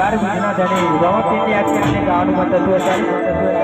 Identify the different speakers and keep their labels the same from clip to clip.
Speaker 1: બાર મહિના ધણી રમતની આજે અમને ગાવાનું મત હતું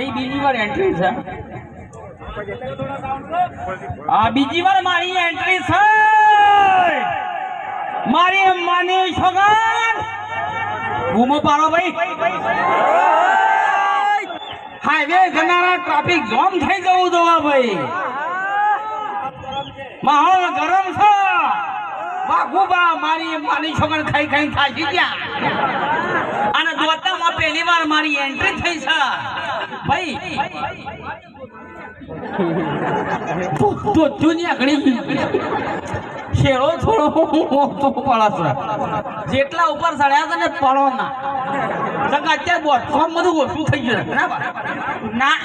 Speaker 2: મારી બીજી વાર એન્ટ્રી છે. આ બીજી વાર મારી એન્ટ્રી છે. મારી માની છોગન બૂમો પાડો ભાઈ. હાઈવે ગનારા ટ્રાફિક જામ થઈ જવું જોવા ભાઈ. માહોલ ગરમ છે. વાઘુબા મારી માની છોકન ખાઈ ખાઈ થાકી ગયા. અને દોતામાં પહેલી વાર મારી એન્ટ્રી થઈ છે. ભાઈ, તો દુનિયા ઘણી શેરો થોડો મોટો પડસ જેટલા ઉપર ચડ્યા હતા ને પડો અત્યારે બોટફોર્મ બધું ઓછું થઈ ગયું. ના,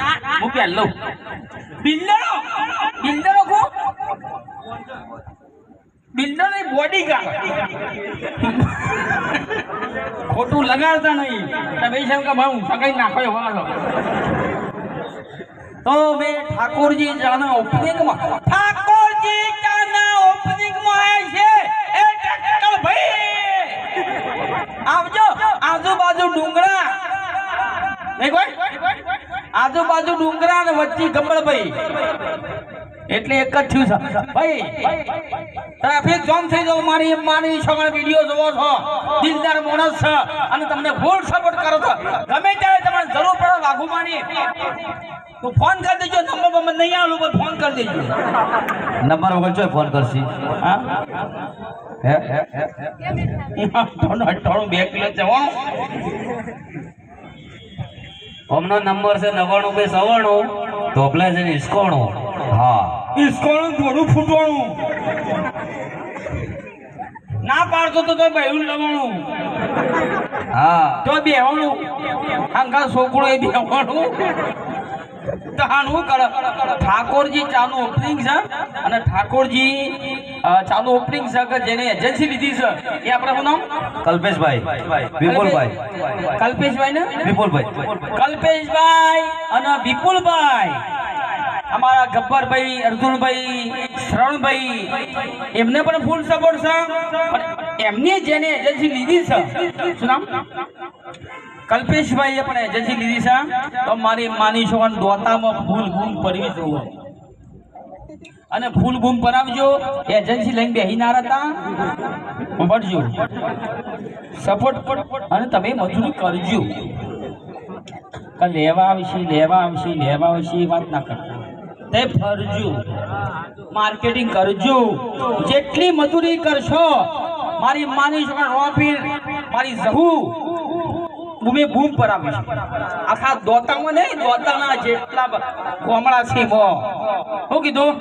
Speaker 2: હું પહેલો બિલ્ડરો બિલ્ડરો કો. બોડી ગાર્ડ ખોટું લગાડતા નહીં. તમે છે કે હું સગાઈ નાખો વાળો તો બે ઠાકોરજી ચાના ઓપનિંગમાં ઠાકોરજી ચાના ઓપનિંગમાં આવે છે. એ ટ્રેક્ટર ભાઈ! આવજો. આજુબાજુ ડુંગરા. નહીં કોઈ? આજુબાજુ ડુંગરા ને વચ્ચે ગબ્બરભાઈ એટલે એક જ થયું છે. ભાઈ ટ્રાફિક જામ થઈ જવું મારી મારી છોકરા વીડિયો જોવો છો. દિલદાર માણસ છે અને તમને ફૂલ સપોર્ટ કરો છો. ગમે ત્યારે તમને જરૂર પડે વાઘુમાની તો ફોન કરી દેજો. નંબર બંબર નહીં આવું પણ ફોન કરી દેજો.
Speaker 3: નંબર વગર ચોય ફોન કરશી?
Speaker 2: હા?
Speaker 3: હે? હે
Speaker 2: હે અઠ્ઠાણું બે કિલો જવાનું
Speaker 3: અમનો નંબર છે નવાણું બે સવાણું. ધોપલા છે ને ઇસ્કોણું હા.
Speaker 2: ઈસકોનું થોડું ફૂટવાનું. ના પાડતો તો તો બહેરું લવાનું
Speaker 3: હા.
Speaker 2: તો બેહવાનું. હંગા છોકરો એ બેહવાનું. તાનું કર ઠાકોરજી ચાનું ઓપનિંગ છે અને ઠાકોરજી ચાલુ ચાનું ઓપનિંગ છે કે જેને એજન્સી લીધી છે એ આપણે શું નામ?
Speaker 3: કલ્પેશભાઈ. વિપુલભાઈ.
Speaker 2: કલ્પેશભાઈ ને?
Speaker 3: વિપુલભાઈ.
Speaker 2: કલ્પેશભાઈ અને વિપુલભાઈ. અમારા ગબ્બરભાઈ, અર્જુનભાઈ શરણભાઈ એમને પણ ફૂલ સપોર્ટ છે. એમને જેને એજન્સી લીધી છે. શું નામ? કલ્પેશભાઈએ પણ એજન્સી લીધી છે. તો મારી માની છો દોતામાં ફૂલ ગુમ પડવી જોવો અને ફૂલ બૂમ પરાવજો. એજન્સી લઈને બેહી ના રહેતા ભરજો સપોર્ટ અને તમે મજૂરી કરજો. લેવા આવશે લેવા આવશે લેવા આવશે એ વાત ના કરતા. તે ફરજો. માર્કેટિંગ કરજો. જેટલી મજૂરી કરશો, મારી માની છોકરા રોપી મારી જહુ, ભૂમિ ભૂમ પર આખા દોતામાં દોતાના જેટલા કોમળા છે શું કીધું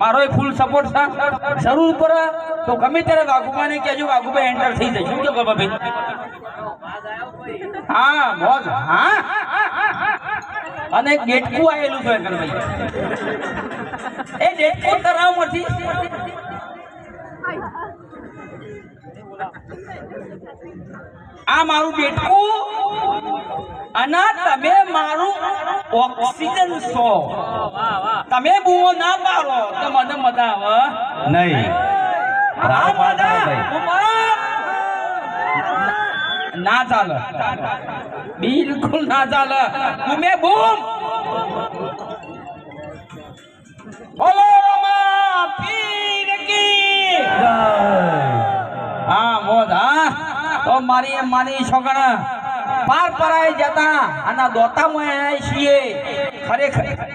Speaker 2: મારો ફૂલ સપોર્ટ છે. જરૂર પડે તો ગમે ત્યારે વાઘુબાને કહેજો વાઘુભાઈ એન્ટર થઈ જશે. શું હા હા? અને ગેટકું ડેટકું આવેલું છે ભાઈ એ ડેટકું કરાવમાંથી આ મારું બેટકું અને તમે મારું ઓક્સિજન છો. તમે બુઓ ના પાડો તો મને મજા આવે.
Speaker 3: નહીં. રામ
Speaker 2: ઊભા. ના ચાલે. બિલકુલ ના ચાલે. તમે બૂમ. બોલો પીર કી. હા મોદ હા. તો મારી માની છોકરા, પાર પરાય જતા અને દોતામાં છીએ. ખરેખર.